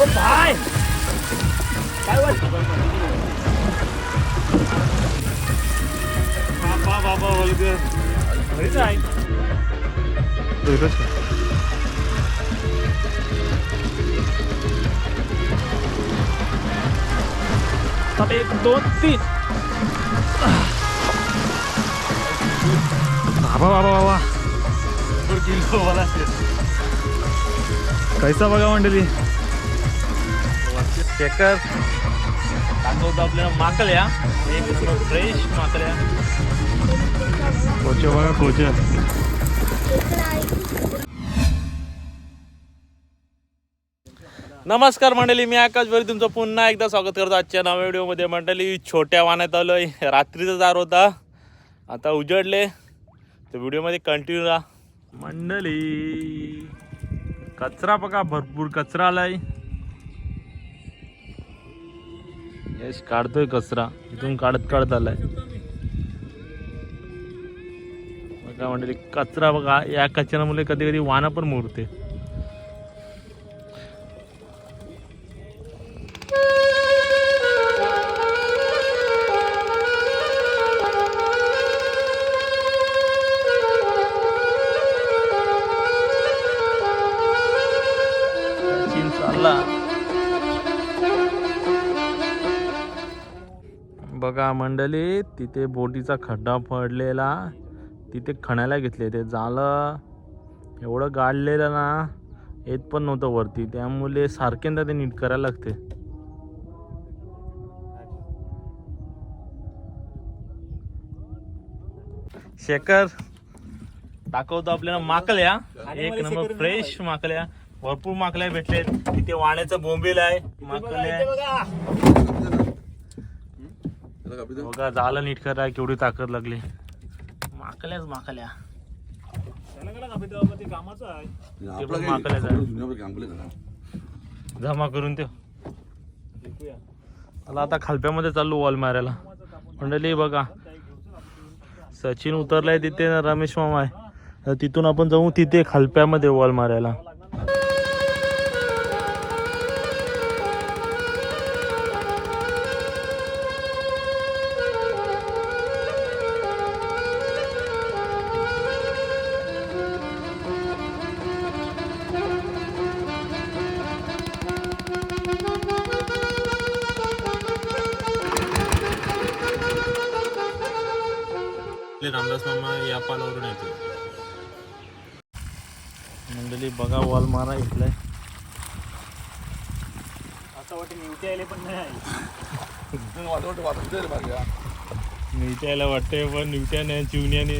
ओ काय वाट बाबा बाबा वल्गर घरीच आहे? आता एक दोन तीन बाबा बाबा बाबा किलो मला कैसा बघा मंडळी शेकर दाखवतो आपल्याला माकल्या. एक फ्रेश माकल्या. कोच बघा कोच. नमस्कार मंडळी मी आकाश भरी तुमचं पुन्हा एकदा स्वागत करतो आजच्या नव्या व्हिडिओमध्ये. मंडळी छोट्या वाण्यात आलोय. रात्रीचा दार होता. आता उजडले. तर व्हिडिओमध्ये कंटिन्यू राहा. मंडळी कचरा बघा भरपूर कचरा आलाय. यश काढतोय कचरा. इथून काढत काढत आलाय. काय म्हणते कचरा बघा या कचऱ्यामुळे कधी कधी वानं पण मोडते चालला. बघा मंडळी तिथे बोटीचा खड्डा पडलेला. तिथे खणायला घेतले ते झालं एवढं गाडलेलं ना येत पण नव्हतं वरती. त्यामुळे सारख्यांदा ते नीट करायला लागते. शेखर दाखवतो आपल्याला माकल्या एक नंबर फ्रेश माकल्या भरपूर माकल्या भेटले तिथे वाण्याचं बोंबील आहे. माकल्या बघा झालं नीट करा केवढी ताकद लागली. माकल्याच माकल्या. कामाचं आहे. ते पण माकल्याच आहे. जमा करून ते मला आता खालप्यामध्ये चाललो वॉल मारायला. मंडळी बघा. सचिन उतरलाय तिथे ना रमेश मामा आहे. तर तिथून आपण जाऊ तिथे खालप्यामध्ये वॉल मारायला. येतो. मंडळी बघा वॉल मारा इथलाय असं वाटतं निवते आले पण नाही निवट्याला वाटतंय पण निवट्याने चिवण्याने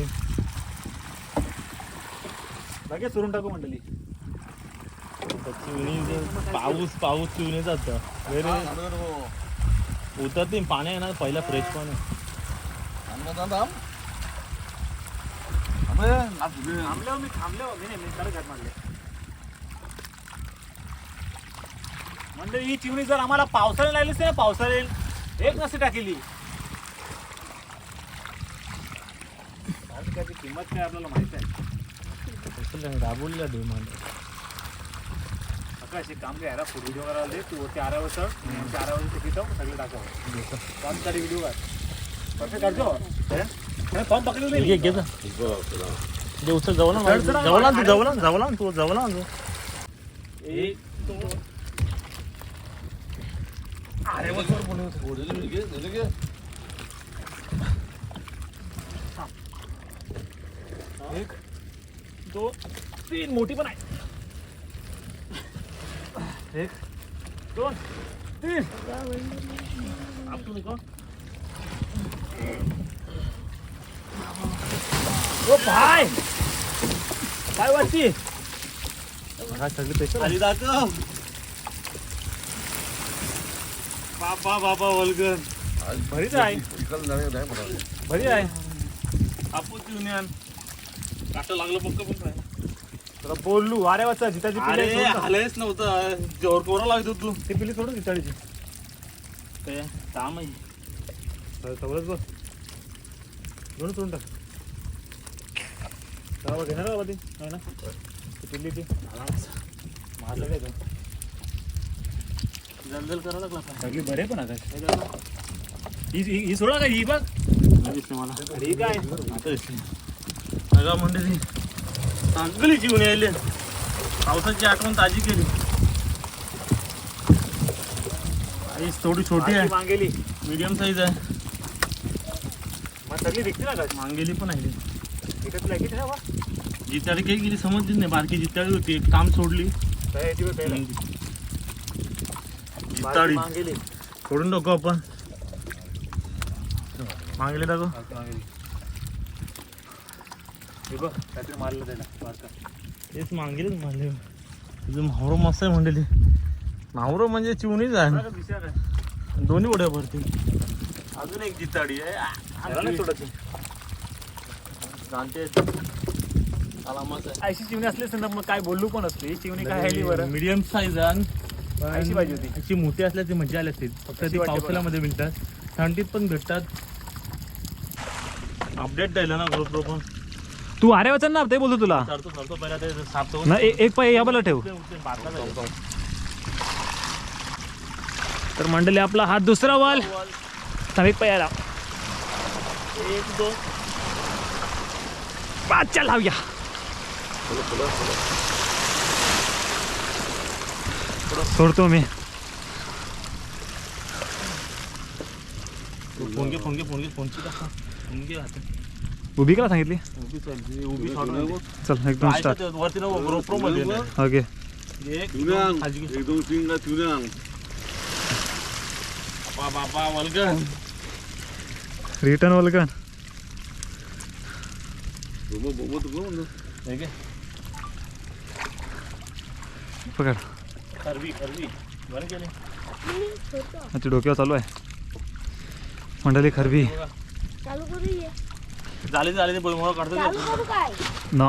लगेच सोडून टाकू मंडळी. चिवणी पाऊस पाऊस चिवणे जात उतरते पाणी आहे ना पहिला फ्रेश पाणी. थांबल्यावर मी थांबल्यावर मी नाही मी खरं घाट मारले मंडळी ही चिमणी जर आम्हाला पावसाळ्यात लागलीच नाही पावसाळ्यात एक नसते टाकेली. त्याची किंमत काय आपल्याला माहीत आहे? अका असे काम काय यारा फुड व्हिडिओ करायला दे. तू वरती आरावर तिथे जाऊ सगळे दाखव. कामसाठी व्हिडिओ कर. परफेक्ट काढतो? फॉर्म पकडलं घे नाही. घे जा. दे उचल तू तू एक दोन तीन. मोठी पण आहे. एक दोन तीन. आपटू ओ भाय काय वाटती? खाली जातो बाबा बाबा वल्गर भरीच आहे. भरी आहे. आपण युनियन काटा लागलं पक्क पण काय तुला बोललू अरे वाचा जिताची अरे टाक. आलेच नव्हतं. जोर कोरा लागत तू ती पिल्ली सोडून जिताडीची. काय काम आहे. सवलच बघ दोन सोडून टाक. चला घेणार बाबा ती नाही ना? ती पिल्ली ती. मारलं काय जलजल करायला लागला सगळी बरे पण आता. ही ही ही सोडा का ही बघ दिसते मला. अरे काय? आता दिसते सगळा मंडळी चांगली जीवन यायले. पावसाची आठवण ताजी केली. आई थोडी छोटी आहे. मांगेली. मीडियम साईज आहे. मग सगळी दिसते ना का? मांगेली पण आहे. एकच किती ना बा जित्याळी काही गेली समजलीच नाही. बारकी जित्याळी होती. एक काम सोडली. मांगेली सोडून टाकू आपण. मागले मांगेली हे मारलं त्याला बारका तेच मागेलच मारले तुझं मावरं मस्त आहे म्हणलेली. मावरं म्हणजे चिवणीच आहे. दोन्ही उड्या भरती अजून एक जिताडी आहे. जाणते. ऐशी चिवणी असली असेल ना मग काय बोललो पण असली? चिवणी काय राहिली बरं? मीडियम साईज आहे ऐंशी पाहिजे होती. अशी मोठी असल्याची मजा आली असते. फक्त ती पावसाळ्यामध्ये मिळतात थंडीत पण भेटतात. अपडेट द्यायला ना ग्रुपवर पण तू अरे वाचन ना ते बोलतो तुला. चढतो चढतो पहिला ते साप ना ए- एक पाय या बाला ठेव. तर मंडळी आपला हा दुसरा वाल. थांब, एक पाय याला एक दोन. पाचच्या लावूया. सोडतो मी. फोनगे फोनगे फोनगे फोनची राहते उभी करा सांगितली? उभी चालली उभी चल एकदम स्टार्ट वरती ना GoPro मध्ये ना. ओके. एक दोन, खाली घे. दोन तीन बाबा वल्गन रिटर्न वलगन बोबो बोबो तो बोल हे घे. पकड. अच्छा डोक्यावर चालू आहे. मंडळी झाले झाले ते काढतो न. दे.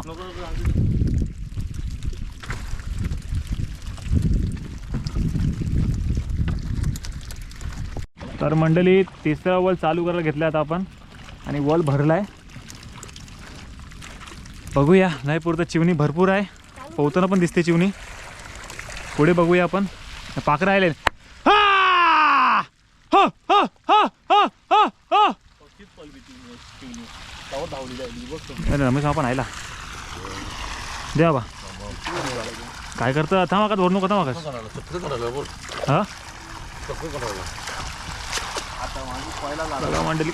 तर मंडळी तिसरा वल चालू करायला घेतला आता आपण. आणि वल भरलाय. बघूया. नाही पुरतं चिवणी भरपूर आहे. पोहताना पण दिसते चिवणी. पुढे बघूया आपण. पाक राहिले. रमेश आपण आयला. द्या बा. काय करतं? थांबा का? धोरण नको थांबा हा? मांडली.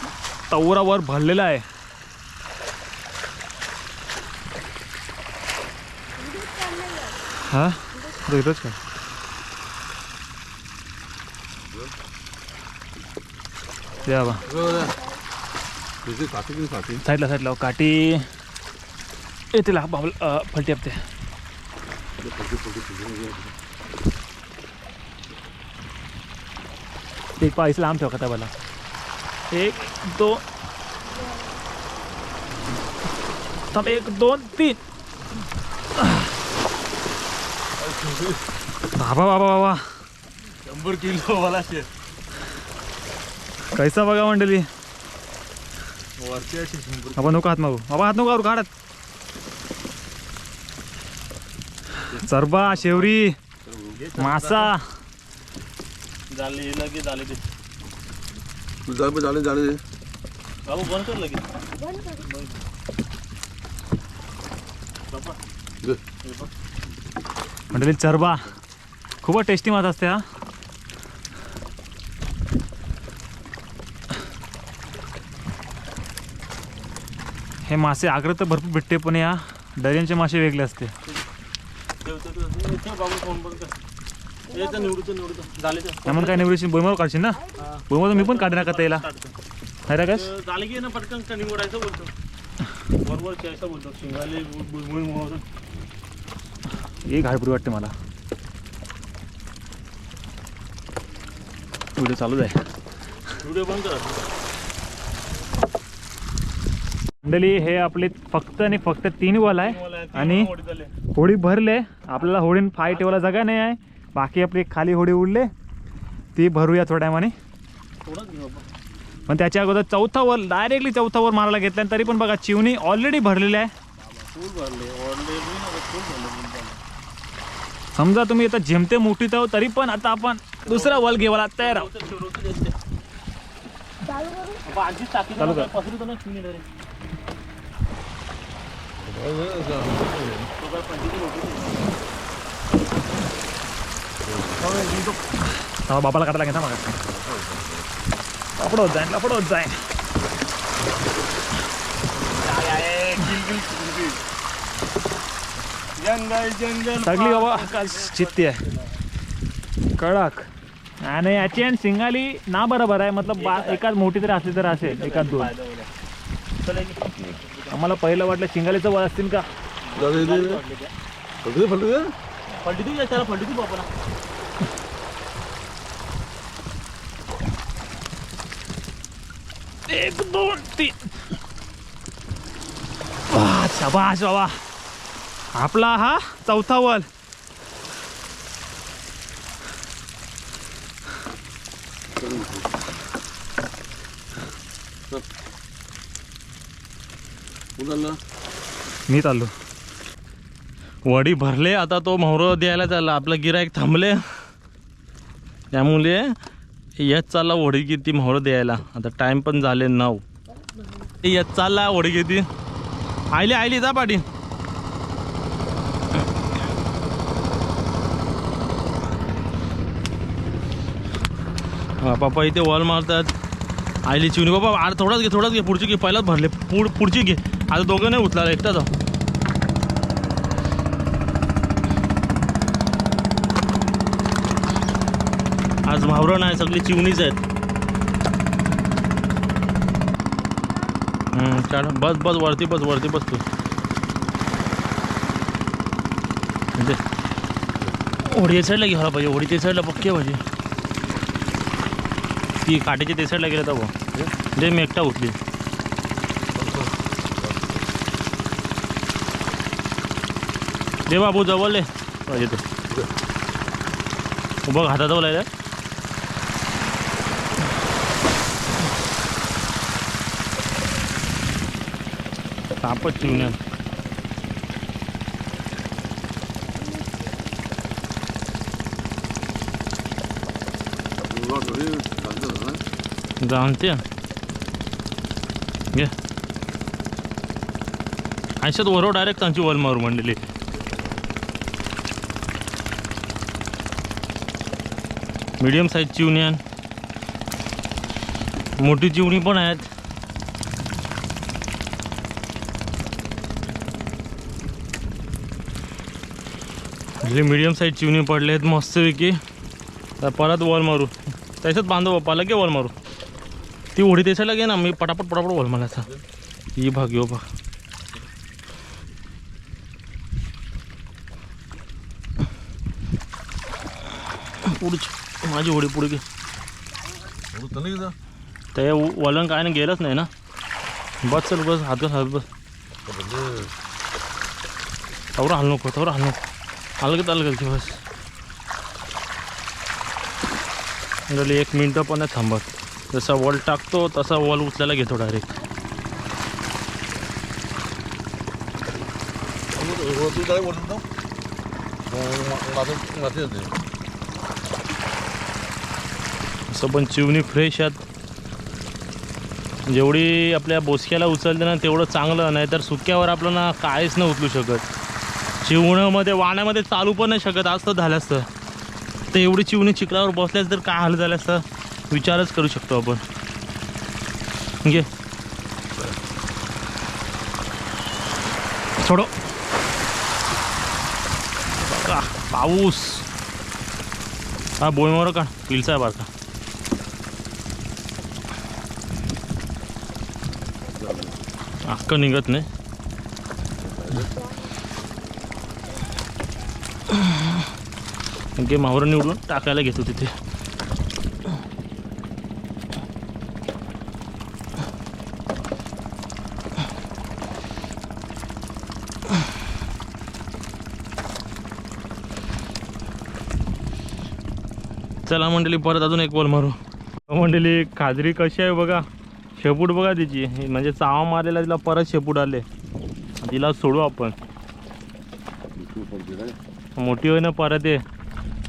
तवरावर भरलेला आहे. हा? तो इथंच काय द्या बा तुझे काठी की काठी साईडला साईडला काठी येते ला बाबल फलटी आपते एक पायस लांब ठेवा का त्याला एक दोन एक दोन तीन बाबा बाबा बाबा. शंभर किलो वाला शेत. कैसा बघा मंडळी? शंभर बाबा नको हात मागू. बाबा हात नको मारू काढत चरबा शेवरी मासा. झाले लगे झाले ते. तू झाले झाले झाले. बाबू बंद कर लगेच. बंद करू. बाबा. दे. हे बघ. म्हणजे चरबा. खूपच टेस्टी मात असते हा. हे मासे आग्र तर भरपूर भेटते पण या दर्यांचे मासे वेगळे असते. त्यामुळे काय निवडीची बोईमावर काढशील ना? बोईमावर मी पण काढणार का त्याला? नाही रे कश झाले की ना पटकन निवडायचं बोलतो. बरोबर असं बोलतो. हे घायपुरी वाटते मला. व्हिडिओ चालूच आहे व्हिडिओ बंद करा. मंडळी हे आपले फक्त आणि फक्त तीन वल आहे आणि होडी भरले. आपल्याला होडीन फाय ठेवायला जागा नाही आहे. बाकी आपली खाली होडी उडले. ती भरूया थोड्या आपण. पण त्याच्या अगोदर चौथा वर डायरेक्टली चौथा वर मारायला घेतला तरी पण बघा चिवणी ऑलरेडी भरलेली आहे फुल भरले ऑलरेडी ना फुल भरले समजा तुम्ही आता जेमते मोठीत आहो तरी पण आता आपण दुसरा वल घेवायला तयार आहोत. चालू करू तर ना बाबाला घेता मग. लपड होत जाईन लपड होत जाईन. जंगल जंगल सगळी बाबा आकाश चित्ती आहे. कडक. आणि याची आणि सिंगाली ना बरोबर आहे मतलब बा एकाच मोठी तरी असली तर असेल एकाच दोन. आम्हाला पहिलं वाटलं शिंगालीचं वळ असतील का. फलटू फलटू त्याला बापाला एक दोन तीन. शाबाश बाबा. आपला हा चौथा वल? मी चाललो. वडी भरले आता तो मोहर द्यायला चालला. आपलं गिरायक थांबले. त्यामुळे येत चालला वडी किती मोहर द्यायला. आता टाइम पण झाले नऊ. येत चालला वडी किती. आयली आयली जा पाठी हा, पप्पा इथे वॉल मारतात. आईली चिवणी बाबा आर थोडाच घे थोडाच घे पुढची घे पहिलाच भरले. पुढ पुढची घे. आता दोघं नाही उचला एकटा जाऊ. आज भावरं नाही सगळी चिवणीच आहेत. हम्म, चाल बस बस वरती बस वरती बस तू. म्हणजे होडी साईडला घ्यायला पाहिजे होडी साईडला पक्की पाहिजे ती काठीच्या ते साईडला गेलं तर जे मी एकटा उठली दे बाबू जवळ पाहिजे ते बघ हातात बोलायला सापच चिवण्या तुला घरी सांगतात जाणते घे आयशात वरो डायरेक्ट तांची वल मारू म्हणलेली मीडियम साईज चिवणी चिवण्यान मोठी चिवणी पण आहेत मीडियम साईज चिवणी पडले आहेत मस्तपैकी तर परत वॉल मारू त्याच्यात बांधव पाला की वॉल मारू ती ओढी त्याच्याला घे ना मी पटापट पटापट वॉल मारायचा ही भाग यो भाग. पुढची माझी होडी पुढे घे. ते वलन काय नाही गेलंच नाही ना. बस चल बस हात हात बस तवर हाल नको तवर हाल नको. अलगत अलगत घे बस. एक मिनटं पण थांबत. जसा वॉल टाकतो तसा वॉल उचलायला घेतो डायरेक्ट असं पण चिवणी फ्रेश आहेत. जेवढी आपल्या बोसक्याला उचलते ना तेवढं चांगलं नाही तर सुक्यावर आपलं ना काहीच नाही उचलू शकत. चिवण्यामध्ये वाण्यामध्ये चालू पण नाही शकत. आज तर झालं असतं. तर एवढी चिवणी चिखलावर बसल्यास तर काय हाल झालं असतं? विचारच करू शकतो आपण. घे. सोडो. पाऊस. हा बोईमारो का पिलचा आहे बारका. अक्क निघत नाही. आणखी मावरं निवडून टाकायला घेतो तिथे. चला मंडळी परत अजून एक बॉल मारू. मंडळी खाजरी कशी आहे बघा? शेपूट बघा तिची. म्हणजे चावा मारलेला तिला परत शेपूट आले. तिला सोडू आपण. मोठी होय ना परत ये.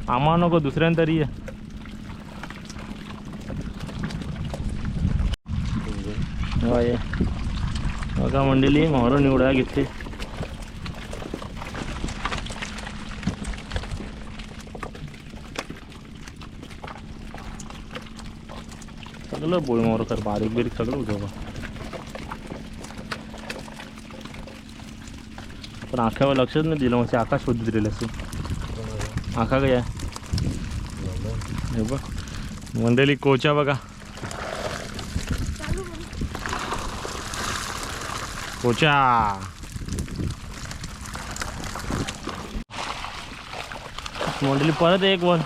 आम्हा नको दुसऱ्यान तरी ये. बघा मंडळी मारून निवडा घेतली. सगळं बोळ कर बारीक बिरीक सगळं उजव पण आख्यावर लक्षच नाही दिलं म्हणजे आकाश शोधत दिलेलं असेल आखा काय हे बघ मंडळी कोचा बघा. कोचा मंडळी परत एक वन.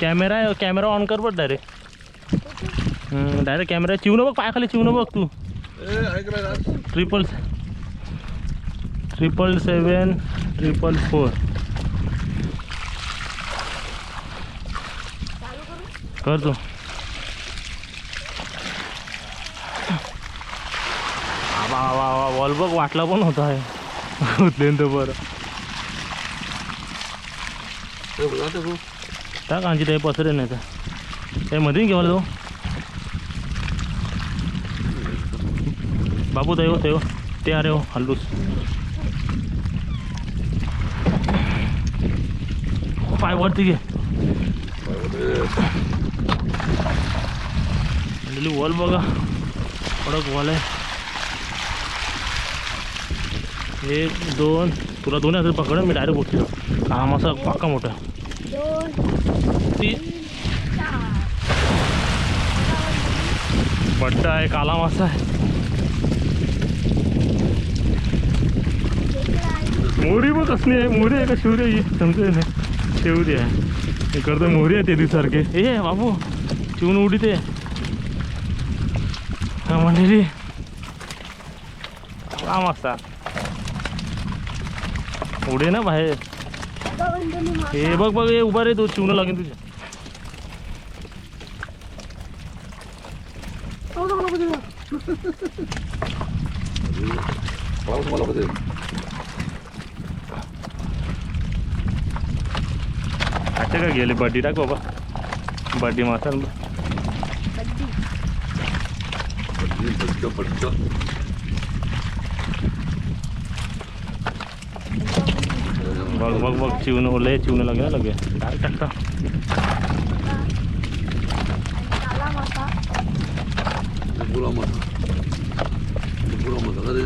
कॅमेरा कॅमेरा ऑन कर बघ डायरेक्ट डायरेक्ट कॅमेरा चिवणं बघ पायाखाली चिवणं बघ तू. Triple triple seven triple four कर तू वा वा वा वॉल बघ वाटला पण होता आहे उतलेन तो बरं. टाक कांची ते पसरे नाही तर. ते मध्ये घेऊन तो बाबू दयो हो ते ते अरे हो हल्लूस. पाय वरती घे. म्हणलेली वॉल बघा. कडक वॉल आहे. एक दोन. तुला दोन हजार पकड मी डायरेक्ट बघतो काम असा पाका मोठा. तीन. बट्टा आहे काला मासा आहे खेकडा आहे मोरी बघ कसली आहे मोरी आहे का शिवरी? आहे समजते नाही शेवरी आहे. करतो मोरी आहे ते दिसारखे ए बाबू चिवून उडी ते हा मंडळी. काम असता उडे ना बाहेर. हे बघ बघ हे उभा रे तू चिवणं लागेल तुझ्या पाऊस मला बघते. अच्छा का गेले बड्डी. टाक बाबा. बड्डी मासा कधी पटकन, पटकन. बघ बघ बघ. चिवणं ओले चिवणं लागेल लगे. काय टाकता काला मासा ते पुरा मासा. ते पुरा मासा का रे?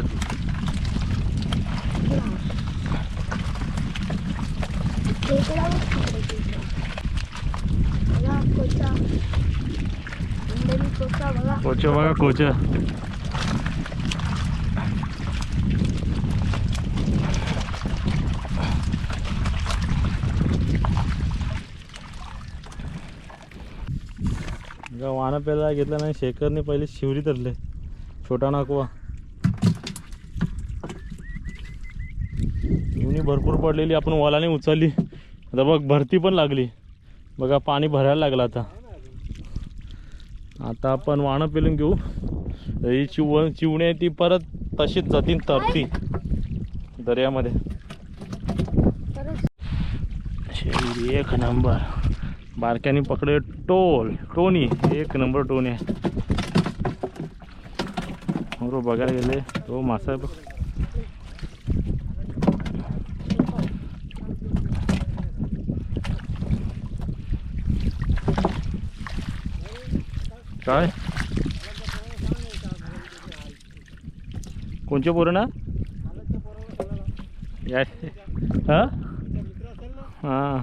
खेकडा बघ तिकडे खेकडा. बघा कोचा बंधनी कोचा बघा कोच. बघा कोच वाना पेला घेतलं नाही. शेखरने पहिले शिवरी धरले. छोटा नाकवा. युनी भरपूर पडलेली. आपण वलाने उचलली. आता बघ भरती पण लागली. बघा पाणी भरायला लागलं आता. आता आपण वाणं पेलून घेऊ. ही चिव चिवणी ती परत तशीच जातीन तरती दर्यामध्ये. एक नंबर. बारक्याने पकडे टोल. टोनी एक नंबर टोनी आहे. बघायला गेले तो मासा आहे बघ. काय? कोणचे पोरं ना? या हा? हां.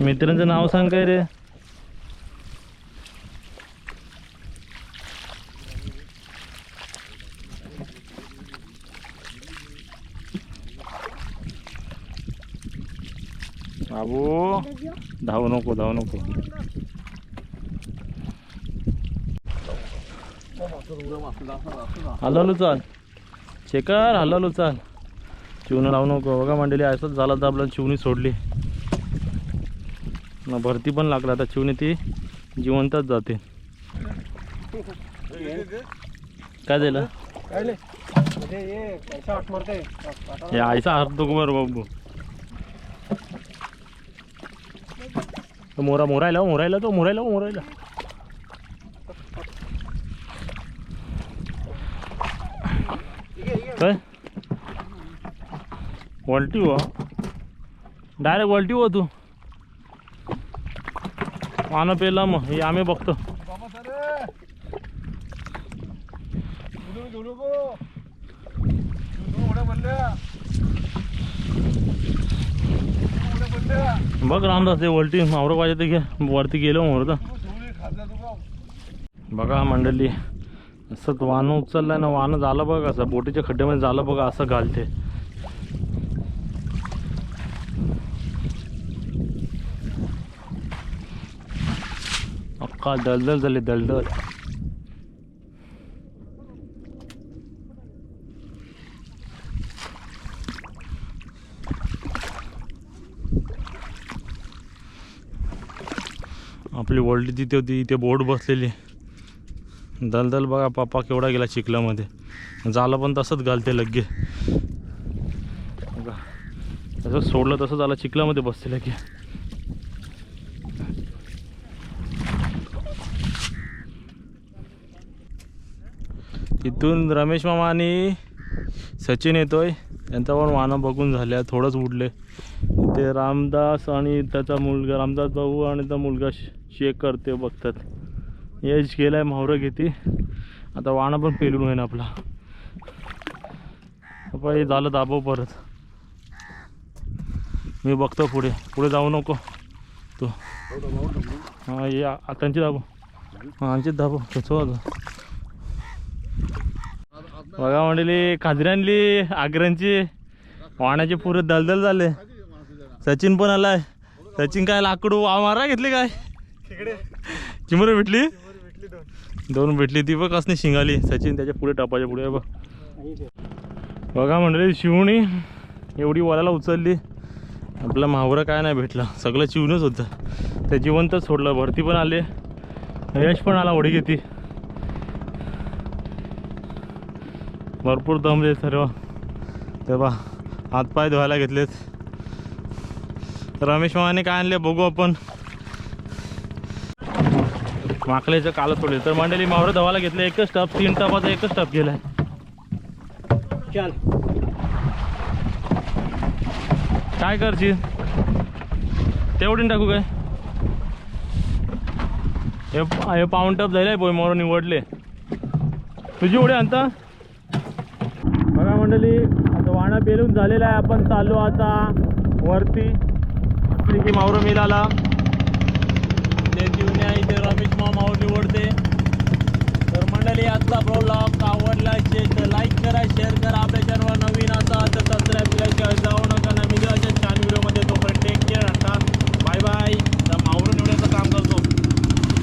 मित्रांचं नाव सांग काय रे? बाबू धावू नको धावू नको. हलवलो चाल. शेकर हलवलो चाल. चिवणं लावू नको. बघा मांडली असंच झाला तर आपल्याला चिवणी सोडली. ना भरती पण लागला आता चिवणी ती. जिवंतच जाते. काय झालं? हे आयसा हरतो बर बाबू. मोरा मोरायला हो, मोरायला तो मोरायला हो, मोरायला. काय? वलटी हो. डायरेक्ट वलटी हो तू. पानं पेला मग हे आम्ही बघतो. बघ रामदास ते वलटी मावरं पाहिजे ते घे. वरती गेलो तुका बघा मंडळी असं वाहन उचललंय ना वाहन झालं बघा असं बोटीच्या खड्ड्यामध्ये झालं बघा असं घालते. अक्का दलदल झाली दलदल. आपली वर्ल्ड तिथे होती इथे बोट बसलेली. दलदल बघा पप्पा केवढा गेला चिखलामध्ये. झालं पण तसंच घालते लगे. तसं सोडलं तसं झालं चिखलामध्ये बसते लगे. इथून रमेश मामा आणि सचिन येतोय. त्यांच्यावर पण वाहनं बघून झाल्या थोडंच उडले. ते रामदास आणि त्याचा मुलगा रामदास भाऊ आणि त्या मुलगा शेक करते बघतात. यश गेलाय मावरं घेते. आता वाणं पण पेलून होईन आपला. हे झालं दाबव परत. मी बघतो पुढे. पुढे जाऊ नको. तू. हां ये आ- त्यांची दाबव. हां आमचीच त्याचं होतं बघा म्हणली खाजरी आणली आग्र्यांची. वाण्याचे पुरे दलदल झाले. सचिन पण आलाय. सचिन काय लाकडू वा मारा घेतली काय? चिमर भेटली? दोन भेटली ती बघ कसली शिंगाली सचिन त्याच्या पुढे टपाच्या पुढे बघ. बघा म्हणले शिवणी एवढी वलाला उचलली. आपला मावरा काय नाही भेटलं. सगळं चिवणच होतं. ते जिवंतच सोडलं भरती पण आले. यश पण आला ओढी घेती. भरपूर दमले सर्व. तेव्हा हातपाय धुवायला घेतलेत. रमेश मामाने काय आणले बघू आपण. माकल्याचं काल सोडले. तर मंडळी मावरं धवायला घेतले एकच टप तीन टपाचा एकच टप गेलाय. चल. काय करशील? तेवढीन टाकू काय? हे हे पाऊन टप झालाय बोय मोर निवडले. तुझी उडी आणता? बघा मंडळी आता वाणा पेलून झालेला आहे. आपण चाललो आता वरती. की मावरं मिळाला मिळाली आजचा ब्लॉग आवडला असेल तर लाईक करा शेअर